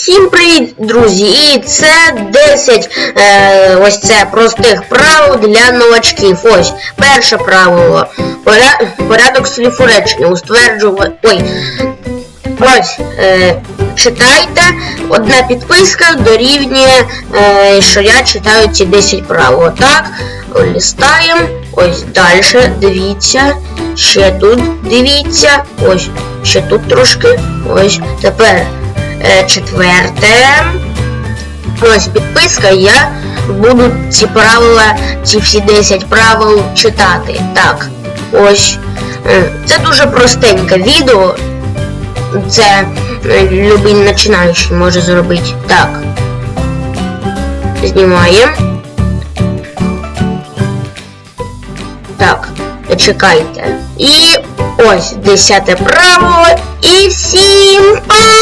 Всім привіт, друзі! І це 10 е, ось це простих правил для новачків. Ось перше правило. Поря... Порядок слів у реченні. Устверджувати. Ой. Ось. Е, читайте. Одна підписка дорівнює, е, що я читаю ці 10 правил. Отак. Листаємо. Ось далі. Дивіться. Ще тут дивіться. Ось. Ще тут трошки. Ось. Тепер. Е, четверте. Ось підписка, я буду ці правила, ці всі 10 правил читати. Так, ось. Е, Це дуже простеньке відео. Це е, любий починаючий може зробити. Так. Знімаємо. Так, чекайте. І ось десяте правило. І всім па-па!